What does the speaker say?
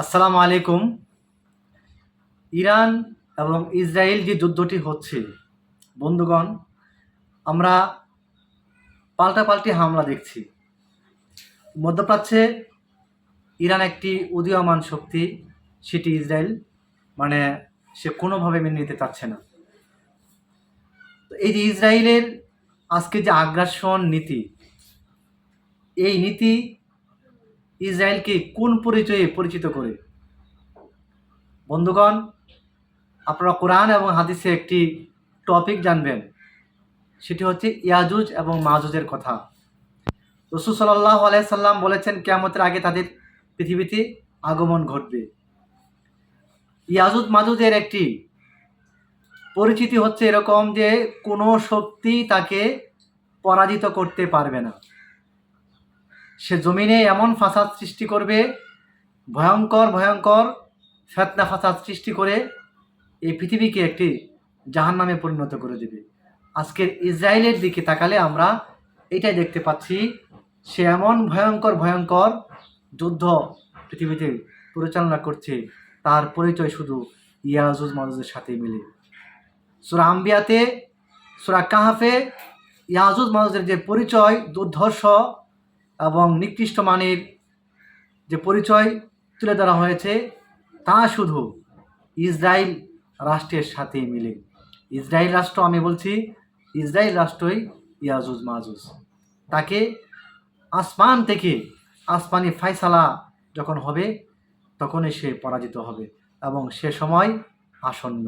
আসসালামু আলাইকুম। ইরান এবং ইসরায়েল যে যুদ্ধটি হচ্ছে, বন্ধুগণ, আমরা পাল্টাপাল্টি হামলা দেখছি। মধ্যপ্রাচ্যে ইরান একটি উদীয়মান শক্তি, সেটি ইসরায়েল মানে সে কোনোভাবে মেনে নিতে চাচ্ছে না। এই যে ইসরায়েলের আজকে যে আগ্রাসন নীতি, এই নীতি ইসরায়েলকে কোন পরিচয়ে পরিচিত করে? বন্ধুগণ, আপনারা কোরআন এবং হাদিসে একটি টপিক জানবেন। সেটি হচ্ছে ইয়াজুজ এবং মাজুজের কথা। রসুল সাল্লাহ আলাইসাল্লাম বলেছেন, কেয়ামতের আগে তাদের পৃথিবীতে আগমন ঘটবে। ইয়াজুজ মাজুজের একটি পরিচিতি হচ্ছে এরকম যে কোনো শক্তি তাকে পরাজিত করতে পারবে না। সে জমিনে এমন ফাসাদ সৃষ্টি করবে, ভয়ঙ্কর ভয়ঙ্কর ফেতনা ফাসাদ সৃষ্টি করে এই পৃথিবীকে একটি জাহান নামে পরিণত করে দেবে। আজকের ইসরায়েলের দিকে তাকালে আমরা এটাই দেখতে পাচ্ছি, সে এমন ভয়ঙ্কর ভয়ঙ্কর যুদ্ধ পৃথিবীতে পরিচালনা করছে, তার পরিচয় শুধু ইয়াজুজ মাজুজের সাথে মিলে। সুরা আম্বিয়াতে, সুরা কাহাফে ইয়াজুজ মাজুজের যে পরিচয়, দুর্ধর্ষ এবং নিকৃষ্ট মানের যে পরিচয় তুলে ধরা হয়েছে, তা শুধু ইসরায়েল রাষ্ট্রের সাথে মিলে। ইসরায়েল রাষ্ট্র, আমি বলছি, ইসরায়েল রাষ্ট্রই ইয়াজুজ মাজুজ। তাকে আসমান থেকে আসমানি ফাইসালা যখন হবে, তখনই সে পরাজিত হবে এবং সে সময় আসন্ন।